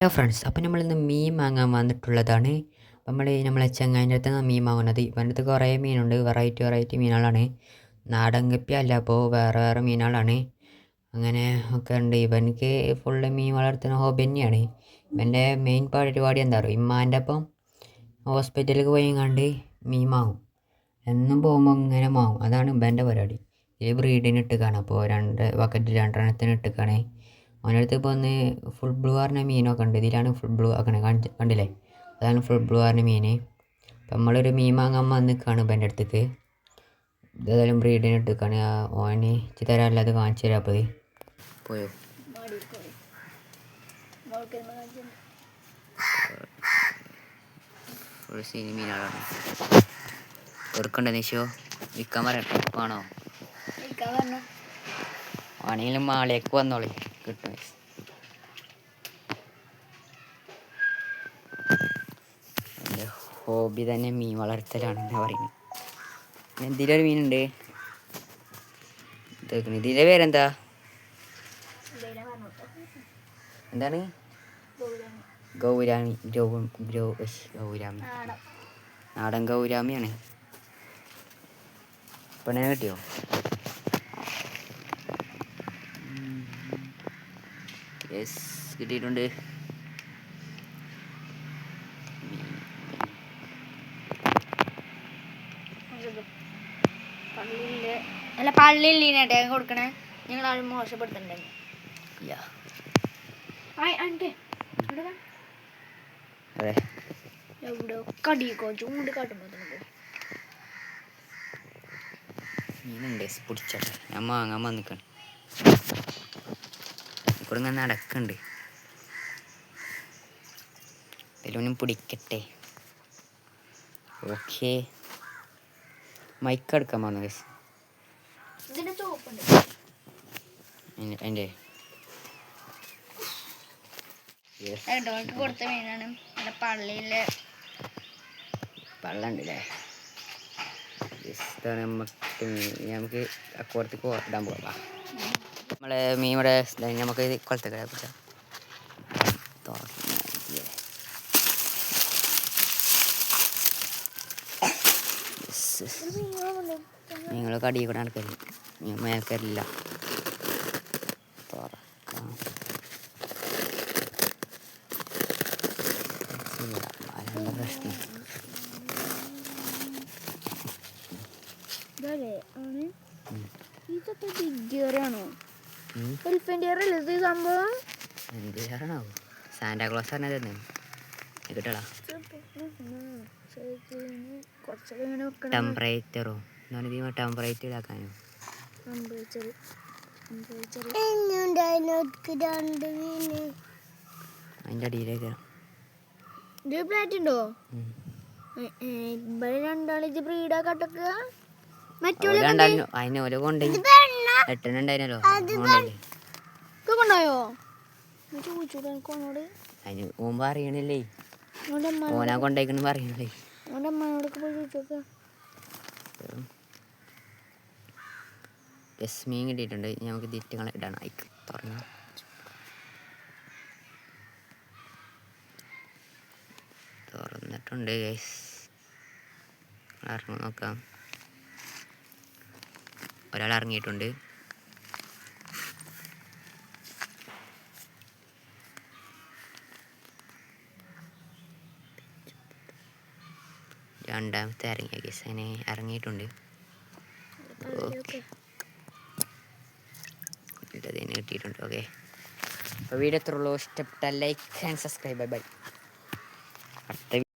Hello friends അപ്പോൾ നമ്മളിന്ന് മീൻ വാങ്ങാൻ വന്നിട്ടുള്ളതാണ്. നമ്മൾ നമ്മളെ ചങ്ങാന്റെ അടുത്ത് മീൻ വാങ്ങുന്നത്. ഇവന്റെ അടുത്ത് കുറേ മീനുണ്ട്. വെറൈറ്റി വെറൈറ്റി മീനുകളാണ്. നാടൻ കപ്പി അല്ല അപ്പോൾ വേറെ വേറെ മീനുകളാണ്. അങ്ങനെ ഒക്കെ ഉണ്ട്. ഇവനക്ക് ഫുള്ള് മീൻ വളർത്തുന്ന ഹോബി തന്നെയാണ്. ഇവന്റെ മെയിൻ പരിപാടി എന്താ പറയുക ഇമ്മാന്റെ അപ്പം ഹോസ്പിറ്റലിൽ പോയി കണ്ട് മീൻ വാങ്ങും. എന്നും പോകുമ്പോൾ ഇങ്ങനെ മാവും അതാണ് ഇവന്റെ പരിപാടി. ഈ ബ്രീഡിന് ഇട്ടുകയാണ് അപ്പോൾ രണ്ട് ബക്കറ്റ് രണ്ടെണ്ണത്തിന് ഇട്ടുകാണ് അവന്റെ അടുത്ത് ഇപ്പോൾ ഒന്ന് ഫുൾ ബ്ലൂ പറഞ്ഞ മീനൊക്കെ ഉണ്ട് ഇതിലാണ് ഫുൾ ബ്ലൂ ആക്കണേ. കണ്ടില്ലേ? അതാണ് ഫുൾ ബ്ലൂ പറഞ്ഞ മീൻ അപ്പം നമ്മളൊരു മീൻ വാങ്ങാൻ വന്ന് നിൽക്കുകയാണ് ഇപ്പം എന്റെ അടുത്തേക്ക് ഇതേതായാലും ബ്രീഡിന് ഇട്ടിക്കാണ്. ഓന് ഇച്ചി തരാമല്ലാതെ കാണിച്ചു തരാം അപ്പോൾ പോയോ? സീനി നിശോ വിൽക്കാൻ പറയണോ ആണെങ്കിലും മാളിലേക്ക് വന്നോളി. കിട്ടും എന്റെ ഹോബി തന്നെ മീൻ വളർത്തലാണ് എന്നാ പറയുന്നത് എന്തിലൊരു മീനുണ്ട്. ഇതിന്റെ പേരെന്താ? എന്താണ്? ഗൗരാമി. ഗൗരാമി. നാടൻ ഗൗരാമിയാണ്. പെണ്ണിനെ കിട്ടിയോ? യെസ് കിട്ടിയിട്ടുണ്ട്. പള്ളിയിൽ അല്ല പള്ളിയിൽ ഇല്ലേ കൊടുക്കണേ. ഞങ്ങൾ ആരും മോശപ്പെടുത്തണ്ടെങ്കിൽ അതെ. എവിടെ? കടിക്കോ ചൂണ്ട് കാട്ടുമ്പോ തന്നെ മീനുണ്ട് പിടിച്ചോട്ടെ ഞാൻ വാങ്ങാൻ വന്നിക്കാണ്. ഇവിടെ ഇങ്ങനെ നടക്കുന്നുണ്ട് ഇതിലൊന്നും പിടിക്കട്ടെ. ഓക്കെ. മൈക്ക് എടുക്കാൻ പറഞ്ഞു ഗസ് എന്റെ കൊടുത്ത മീനാണ്. പള്ളിയിലെ. വെള്ളമുണ്ടല്ലേ ഇതാണ് നമുക്ക് നമുക്ക് അക്കോടത്തേക്ക് ഇടാൻ പോകാം നമ്മളെ ഇവിടെ നമുക്ക് ഇത് കുളത്തേക്ക് പിടിച്ചാൽ നിങ്ങൾ കടി കൂടെ നടക്കരുത്. മീൻ മേൽക്കരില്ല തുറക്കാം പ്രശ്നം. ഇതൊക്കെ ഡിഗ്ഗിയറാണോ ഉം. എലിഫന്റ് ഇയർ അല്ലേ ഇത് ഈ സംഭവം? എന്ത് കാരണോ സാന്റാക്ലോസ് പറഞ്ഞത് തന്നെ കിട്ടടാ കുറച്ചൊക്കെ ഇങ്ങനെ വെക്കണം ടെമ്പറേച്ചറോ എന്താണ് ഇതിന് ടെമ്പറേച്ചർ ഇതാക്കാനോ. ടെമ്പറേച്ചർ ടെമ്പറേച്ചർ അതിന്റെ അടിയിലേക്ക്. ഇത് പ്ലേറ്റ് ഉണ്ടോ? ഇവിടെ രണ്ടാളിച്ച് ബ്രീഡാക്കട്ടൊക്കെ മറ്റുള്ള ഉണ്ടായിരുന്നു അതിന് കൊണ്ടുപോയി എട്ടെണ്ണുണ്ടായിരുന്നല്ലോ കൊണ്ടായോ അതിന് ഓനാ കൊണ്ടേക്കണെന്ന് പറയണില്ലേ അമ്മയോടൊക്കെ പോയി ചോദിച്ചോക്ക. ജസ്മീൻ കിട്ടിയിട്ടുണ്ട്. നമുക്ക് ഇടണം അയക്ക് തുറന്നു. തുറന്നിട്ടുണ്ട് ഗൈസ് ഇറങ്ങി നോക്കാം. ഒരാൾ ഇറങ്ങിയിട്ടുണ്ട്. രണ്ടാമത്തെ ഇറങ്ങിയ ഗൈസ് അതിനെ ഇറങ്ങിയിട്ടുണ്ട്. ഓക്കെ. ഇതിന് കിട്ടിയിട്ടുണ്ട്. ഓക്കെ. അപ്പോൾ വീഡിയോ എത്ര ഉള്ളൂ. ഇഷ്ടപ്പെട്ട like and subscribe bye bye